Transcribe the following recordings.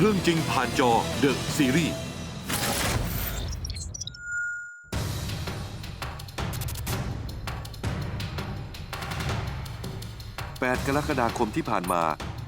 เรื่องจริงผ่านจอเดอะซีรีส์8กรกฎาคมที่ผ่านมา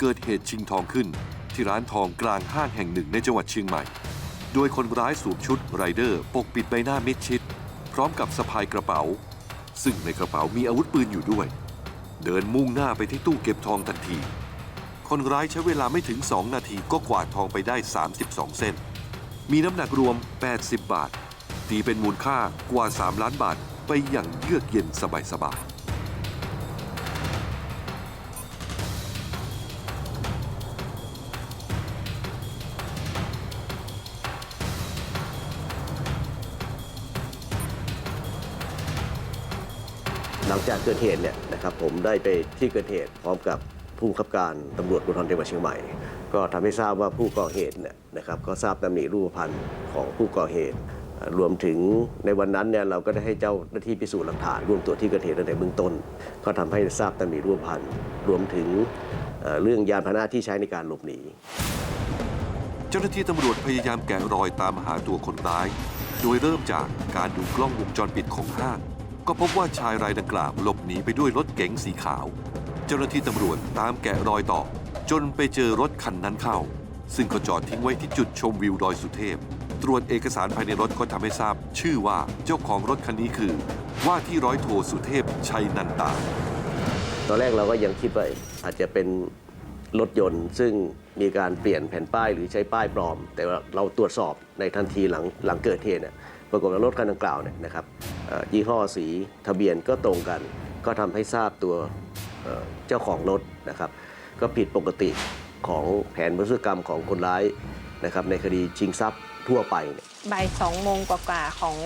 เกิดเหตุชิงทองขึ้น ที่ร้านทองกลางห้างแห่งหนึ่งในจังหวัดเชียงใหม่ โดยคนร้ายสวมชุดไรเดอร์ปกปิดใบหน้ามิดชิด พร้อมกับสะพายกระเป๋า ซึ่งในกระเป๋ามีอาวุธปืนอยู่ด้วย เดินมุ่งหน้าไปที่ตู้เก็บทองทันที คนร้ายใช้เวลาไม่ถึง 2 นาทีก็กวาดทองไปได้ 32 เส้น มีน้ำหนักรวม 80 บาท ตีเป็นมูลค่ากว่า 3 ล้านบาทไปอย่างเยือกเย็นสบายๆหลังจากเกิดเหตุเนี่ยนะครับผมได้ไปที่เกิดเหตุพร้อมกับ ผู้บังคับการตำรวจภูธรจังหวัดเชียงใหม่ ก็ทำให้ทราบว่าผู้ก่อเหตุเนี่ยนะครับก็ทราบตำหนิรูปพรรณของผู้ก่อเหตุ รวมถึงในวันนั้นเนี่ยเราก็ได้ให้เจ้าหน้าที่พิสูจน์หลักฐานร่วมตรวจที่เกิดเหตุตั้งแต่เบื้องต้น ก็ทำให้ทราบตำหนิรูปพรรณรวมถึงเอ่อเรื่องยานพาหนะที่ใช้ในการหลบหนี เจ้าหน้าที่ตำรวจพยายามแกะรอยตามหาตัวคนร้าย โดยเริ่มจากการดูกล้องวงจรปิดของห้างก็พบว่าชายรายดังกล่าวหลบหนีไปด้วยรถเก๋งสีขาว เจ้าหน้าที่ตำรวจตามแกะรอยต่อ จนไปเจอรถคันนั้นเข้า ซึ่งก็จอดทิ้งไว้ที่จุดชมวิวดอยสุเทพ ตรวจเอกสารภายในรถก็ทำให้ทราบ ชื่อว่าเจ้าของรถคันนี้คือ ว่าที่ร้อยโทสุเทพชัยนันตา ตอนแรกเราก็ยังคิดว่าอาจจะเป็นรถยนต์ซึ่งมีการเปลี่ยนแผ่นป้ายหรือใช้ป้ายปลอม แต่ว่าเราตรวจสอบในทันทีหลังหลังเกิดเหตุเนี่ยปรากฏว่ารถคันดังกล่าวเนี่ยนะครับเอ่อยี่ห้อสีทะเบียนก็ตรงกัน ก็ทำให้ทราบตัว เจ้าของรถนะครับ ก็ผิดปกติของแผนพฤติกรรมของคนร้ายนะครับในคดีชิงทรัพย์ทั่วไปเนี่ยบ่ายสองโมงกว่าๆของ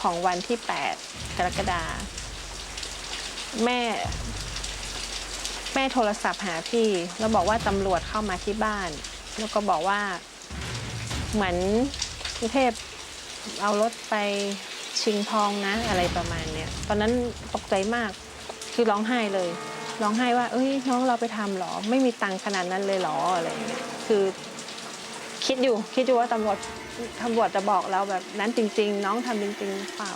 ของวันที่ 8 กรกฎาแม่ แม่โทรศัพท์หาพี่ แล้วบอกว่าตำรวจเข้ามาที่บ้าน แล้วก็บอกว่าเหมือนกรุงเทพเอารถไปชิงทองนะอะไรประมาณเนี้ยตอนนั้นตกใจมากคือร้องไห้เลย ร้องไห้ว่า เอ้ยน้องเราไปทำเหรอ ไม่มีตังค์ขนาดนั้นเลยเหรออะไรอย่างเงี้ยคือคิดอยู่คิดอยู่ว่าตำรวจตำรวจจะบอกเราแบบนั้นจริง ๆ น้องทำจริงๆหรือเปล่า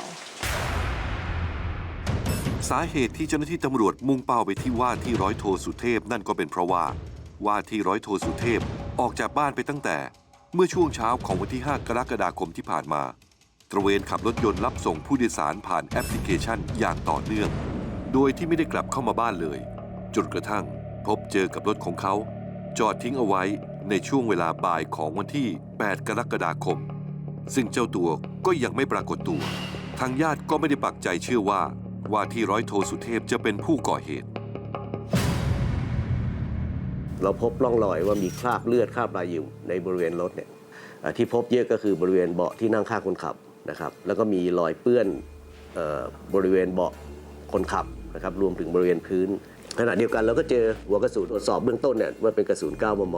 สาเหตุที่เจ้าหน้าที่ตำรวจมุ่งเป้าไปที่ว่าที่ร้อยโทสุเทพนั่นก็เป็นเพราะว่า ว่าที่ร้อยโทสุเทพออกจากบ้านไปตั้งแต่ เมื่อช่วงเช้าของวันที่ 5 กรกฎาคมที่ผ่านมา ตระเวนขับรถยนต์รับส่งผู้โดยสารผ่านแอปพลิเคชันอย่างต่อเนื่อง โดยที่ไม่ได้กลับเข้ามาบ้านเลย จนกระทั่งพบเจอกับรถของเขา จอดทิ้งเอาไว้ในช่วงเวลาบ่ายของวันที่ 8 กรกฎาคม ซึ่งเจ้าตัวก็ยังไม่ปรากฏตัว ทางญาติก็ไม่ได้ปักใจเชื่อว่า ว่าที่ร้อยโทสุเทพจะเป็นผู้ก่อเหตุ เราพบร่องรอยว่ามีคราบเลือดคราบลายอยู่ในบริเวณรถเนี่ยที่พบเยอะก็คือบริเวณเบาะที่นั่งข้างคนขับนะครับแล้วก็มีรอยเปื้อนออบริเวณเบาะคนขับนะครับรวมถึงบริเวณพื้น ขณะเดียวกันเราก็เจอหัวกระสุนตรวจสอบเบื้องต้นเนี่ยว่าเป็นกระสุน 9 มม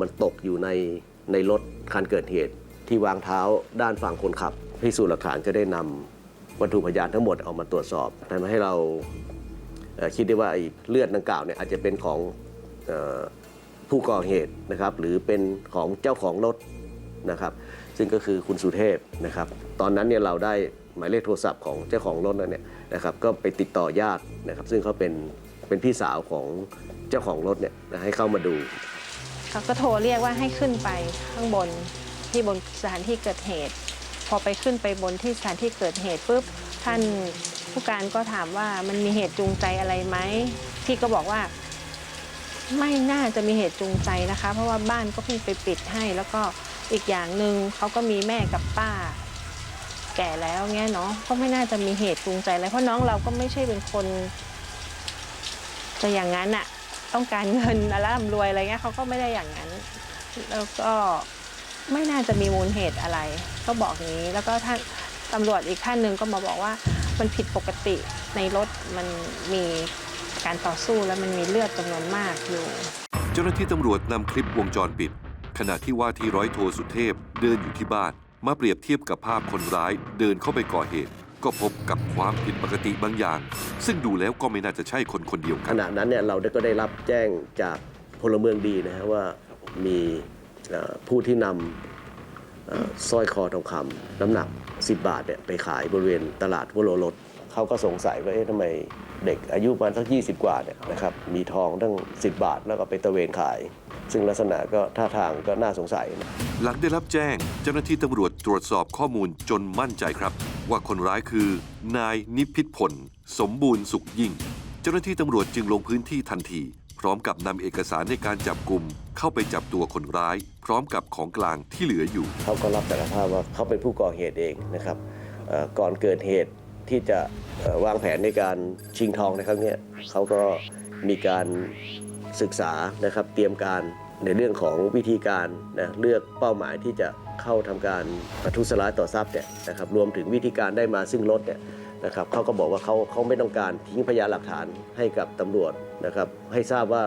มันตกอยู่ในในรถคันเกิดเหตุ ที่วางเท้าด้านฝั่งคนขับพิสูจน์หลักฐานก็ได้นำวัตถุพยานทั้งหมดเอามาตรวจสอบทำให้เราคิดได้ว่าเลือดดังกล่าวเนี่ยอาจจะเป็นของออผู้ก่อเหตุนะครับหรือเป็นของเจ้าของรถนะครับซึ่งก็คือคุณสุเทพนะครับตอนนั้นเนี่ยเราได้หมายเลขโทรศัพท์ของเจ้าของรถนั่นเนี่ยนะครับก็ไปติดต่อญาตินะครับซึ่งเขาเป็น เป็นพี่สาวของเจ้าของรถเนี่ยนะให้เข้ามาดู เขาก็โทรเรียกว่าให้ขึ้นไปข้างบนที่บนสถานที่เกิดเหตุ พอไปขึ้นไปบนที่สถานที่เกิดเหตุปุ๊บท่านผู้การก็ถามว่ามันมีเหตุจูงใจอะไรไหมพี่ก็บอกว่า ไม่น่าจะมีเหตุจูงใจนะคะ เพราะว่าบ้านก็เพิ่งไปปิดให้ แล้วก็อีกอย่างหนึ่งเขาก็มีแม่กับป้า แก่แล้วเงี้ยเนาะก็ไม่น่าจะมีเหตุจูงใจอะไรเพราะน้องเราก็ไม่ใช่เป็นคน จะอย่างนั้นอะต้องการเงินอะไรร่ำรวยอะไรเงี้ยเขาก็ไม่ได้อย่างนั้น แล้วก็ไม่น่าจะมีมูลเหตุอะไร ก็บอกอย่างนี้แล้วก็ท่านตำรวจอีกท่านหนึ่งก็มาบอกว่ามันผิดปกติในรถมันมีการต่อสู้แล้วมันมีเลือดจำนวนมากอยู่ เจ้าหน้าที่ตำรวจนำคลิปวงจรปิด ขณะที่ว่าที่ร้อยโทสุเทพเดินอยู่ที่บ้าน มาเปรียบเทียบกับภาพคนร้ายเดินเข้าไปก่อเหตุ ก็พบกับความผิดปกติบางอย่าง ซึ่งดูแล้วก็ไม่น่าจะใช่คนคนเดียวกันณะนั้นเนี่ยเราได้ก็ได้รับแจ้งจากพลเมืองดีนะฮะว่ามีเอ่อผู้ที่นำเอ่อสร้อยคอทองคำน้ำหนัก 10 บาทเนี่ยไปขายบริเวณตลาดวโรรส เขาก็สงสัยว่าเอ๊ะทำไมเด็กอายุประมาณสัก20 กว่าเนี่ยนะครับมีทองตั้ง 10 บาทแล้วก็ไปตระเวนขาย ซึ่งลักษณะก็ท่าทางก็น่าสงสัยนะหลังได้รับแจ้งเจ้าหน้าที่ตำรวจตรวจสอบข้อมูลจนมั่นใจครับ ว่าคนร้ายคือ นายนิพิษพล สมบูรณ์สุขยิ่ง เจ้าหน้าที่ตำรวจจึงลงพื้นที่ทันที พร้อมกับนำเอกสารในการจับกลุ่มเข้าไปจับตัวคนร้าย พร้อมกับของกลางที่เหลืออยู่ เขาก็รับสารภาพว่าเขาเป็นผู้ก่อเหตุเองนะครับเอ่อก่อนเกิดเหตุ ที่จะวางแผนในการชิงทองในครั้งนี้เขาก็มีการศึกษานะครับเตรียมการในเรื่องของวิธีการนะเลือกเป้าหมายที่จะเข้าทำการประทุษร้ายต่อทรัพย์เนี่ยนะครับรวมถึงวิธีการได้มาซึ่งรถเนี่ยนะครับเขาก็บอกว่าเขาเขาไม่ต้องการทิ้งพยานหลักฐานให้กับตำรวจนะครับให้ทราบว่า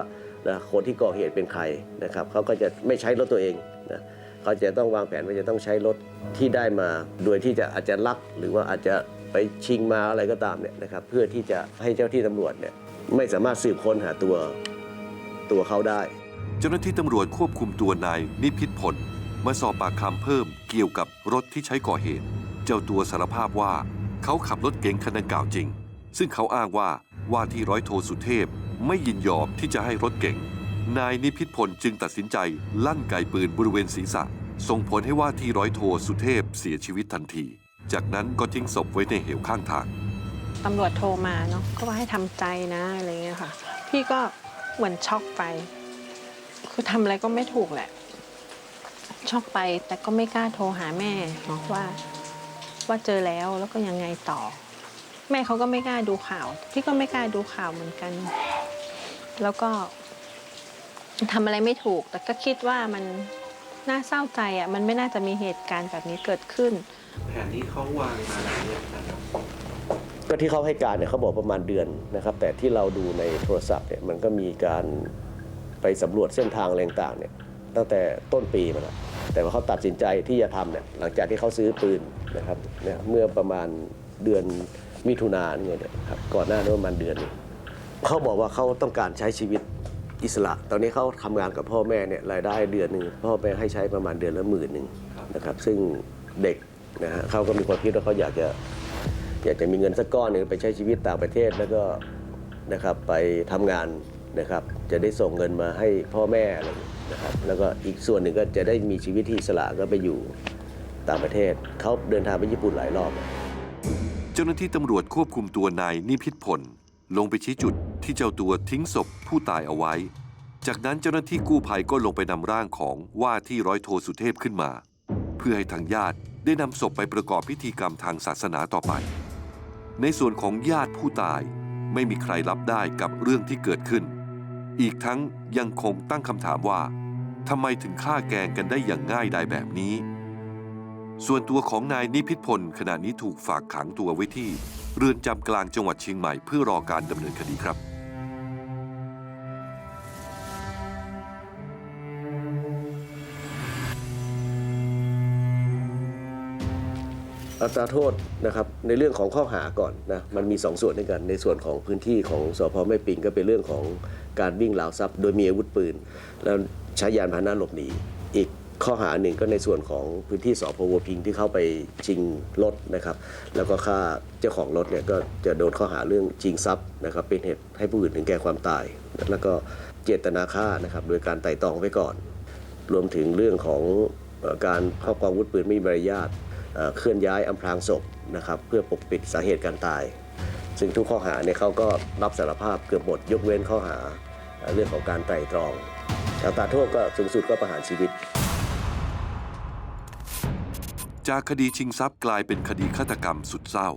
นะคนที่ก่อเหตุเป็นใครนะครับเขาก็จะไม่ใช้รถตัวเองนะเขาจะต้องวางแผนว่าจะต้องใช้รถที่ได้มา โดยที่จะอาจจะลักหรือว่าอาจจะ ไปชิงมาอะไรก็ตามเนี่ยนะครับเพื่อที่จะให้เจ้าที่ตำรวจเนี่ยไม่สามารถสืบค้นหาตัวตัวเขาได้ เจ้าหน้าที่ตำรวจควบคุมตัวนายนิพิษพลมาสอบปากคำเพิ่มเกี่ยวกับรถที่ใช้ก่อเหตุ เจ้าตัวสารภาพว่าเขาขับรถเก๋งคันดังกล่าวจริง ซึ่งเขาอ้างว่าว่าที่ร้อยโทสุเทพไม่ยินยอมที่จะให้รถเก๋งนายนิพิษพลจึงตัดสินใจลั่นไกปืนบริเวณศีรษะ ส่งผลให้ว่าที่ร้อยโทสุเทพเสียชีวิตทันที จากนั้นก็ทิ้งศพไว้ในเหวข้างทาง ตำรวจโทรมาเนาะก็ว่าให้ทำใจนะอะไรเงี้ยค่ะ พี่ก็เหมือนช็อกไป คือทำอะไรก็ไม่ถูกแหละ ช็อกไปแต่ก็ไม่กล้าโทรหาแม่เนาะว่า ว่าเจอแล้วแล้วก็ยังไงต่อ แม่เขาก็ไม่กล้าดูข่าว พี่ก็ไม่กล้าดูข่าวเหมือนกัน แล้วก็ทำอะไรไม่ถูก แต่ก็คิดว่ามันน่าเศร้าใจอะมันไม่น่าจะมีเหตุการณ์แบบนี้เกิดขึ้น แผนที่เขาวางมาเนี่ยนะครับก็ที่เขาให้การเนี่ยเขาบอกประมาณเดือนนะครับ แต่ที่เราดูในโทรศัพท์เนี่ยมันก็มีการไปสำรวจเส้นทางอะไรต่างๆเนี่ยตั้งแต่ต้นปีมาแล้วแต่ว่าเขาตัดสินใจที่จะทำเนี่ยหลังจากที่เขาซื้อปืนนะครับเนี่ยเมื่อประมาณเดือนมิถุนานเนี่ยนะครับก่อนหน้านั้นประมาณเดือนหนึ่งเขาบอกว่าเขาต้องการใช้ชีวิตอิสระ ตอนนี้เขาทำงานกับพ่อแม่เนี่ยรายได้เดือนหนึ่งพ่อแม่ให้ใช้ประมาณเดือนละหมื่นหนึ่งนะครับซึ่งเด็ก นะฮะเขาก็มีความคิดว่าเขาอยากจะอยากจะมีเงินสักก้อนหนึ่งไปใช้ชีวิตต่างประเทศแล้วก็นะครับไปทำงานนะครับ จะได้ส่งเงินมาให้พ่อแม่อะไรนะครับ แล้วก็อีกส่วนหนึ่งก็จะได้มีชีวิตที่สระก็ไปอยู่ต่างประเทศเขาเดินทางไปญี่ปุ่นหลายรอบ เจ้าหน้าที่ตำรวจควบคุมตัวนายนิพิษพลลงไปชี้จุดที่เจ้าตัวทิ้งศพผู้ตายเอาไว้ จากนั้นเจ้าหน้าที่กู้ภัยก็ลงไปนำร่างของว่าที่ร้อยโทสุเทพขึ้นมา เพื่อให้ทางญาติ ได้นำศพไปประกอบพิธีกรรมทางศาสนาต่อไป ในส่วนของญาติผู้ตายไม่มีใครรับได้กับเรื่องที่เกิดขึ้น อีกทั้งยังคงตั้งคำถามว่าทำไมถึงฆ่าแกงกันได้อย่างง่ายดายแบบนี้ ส่วนตัวของนายนิพิษพลขณะนี้ถูกฝากขังตัวไว้ที่ เรือนจำกลางจังหวัดเชียงใหม่เพื่อรอการดำเนินคดีครับ อัตราโทษนะครับในเรื่องของข้อหาก่อนนะมันมีสองส่วนด้วยกัน ในส่วนของพื้นที่ของสพแม่ปิงก็เป็นเรื่องของการวิ่งราวทรัพย์โดยมีอาวุธปืน แล้วใช้ยานพาหนะหลบหนีอีกข้อหาหนึ่งก็ในส่วนของพื้นที่สพวัวพิงที่เข้าไปชิงรถนะครับ แล้วก็ฆ่าเจ้าของรถเนี่ยก็จะโดนข้อหาเรื่องชิงทรัพย์นะครับเป็นเหตุให้ผู้อื่นถึงแก่ความตาย แล้วก็เจตนาฆ่านะครับโดยการไต่ตองไว้ก่อน รวมถึงเรื่องของการครอบครองอาวุธปืนไม่มีใบอนุญาต เคลื่อนย้ายอำพรางศพนะครับเพื่อปกปิดสาเหตุการตาย ซึ่งทุกข้อหาเนี่ยเขาก็รับสารภาพเกือบหมดยกเว้นข้อหาเอ่อเรื่องของการไตร่ตรองอัตราโทษก็สูงสุดก็ประหารชีวิต จากคดีชิงทรัพย์กลายเป็นคดีฆาตกรรมสุดเศร้า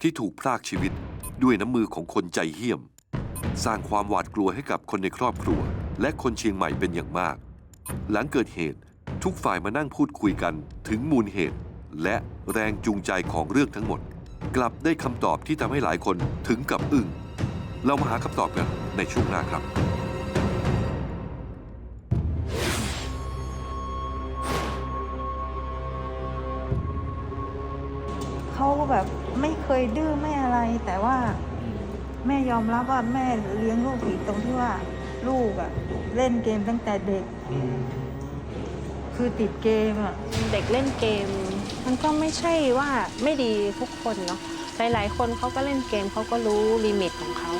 ที่ถูกพรากชีวิตด้วยน้ำมือของคนใจเหี้ยม สร้างความหวาดกลัวให้กับคนในครอบครัว และคนเชียงใหม่เป็นอย่างมาก หลังเกิดเหตุทุกฝ่ายมานั่งพูดคุยกันถึงมูลเหตุ และแรงจูงใจของเรื่องทั้งหมด กลับได้คำตอบที่ทำให้หลายคนถึงกับอึ้งเรามาหาคำตอบกันในช่วงหน้าครับเขาก็แบบไม่เคยดื้อไม่อะไร แต่ว่าแม่ยอมรับว่าแม่เลี้ยงลูกผิดตรงที่ว่าลูกอะเล่นเกมตั้งแต่เด็กคือ คือติดเกมอะ เด็กเล่นเกม มันก็ไม่ใช่ว่าไม่ดีทุกคนเนาะหลายๆคนเขาก็เล่นเกมเขาก็รู้ลิมิตของเขา